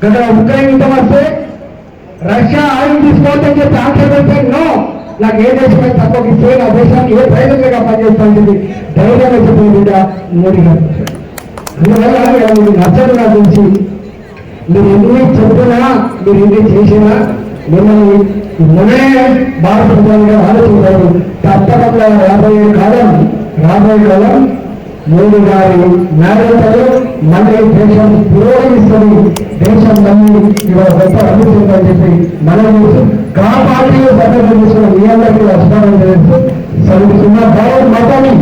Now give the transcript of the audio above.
గత ఉక్రెయిన్ యుద్ధం వస్తే రష్యా ఆయిల్ తీసుకోవద్దని చెప్పి ఆన్సర్ పెడితే నో నాకు ఏ దేశమే తక్కువ ఇస్తే నా దేశానికి ఏ ప్రయోజనంగా పనిచేస్తాను చెప్పి ధైర్యంగా చెప్పిన బిడ్డ మోడీ గారు. అందువల్ల మీరు నచ్చదు నాకు తెలిసి మీరు ఎన్ని చెబుతున్నా మీరు ఎన్ని చేసినా? మిమ్మల్ని మొన్నే భారత ప్రధానిగా ఆలోచించారు తప్పకుండా రాబోయే కాలం రాబోయే కాలం మోడీ గారి నాయకులు మళ్ళీ దేశం పురోగమిస్తుంది. దేశం మళ్ళీ ఇవాళ గొప్ప అభివృద్ధి చెప్పి మనం కాపాడి పార్టీలో సభ్యులు తీసుకున్న మీ అందరికీ అభిమానం తెలుస్తూ చదువుతున్న భారత్ మతాన్ని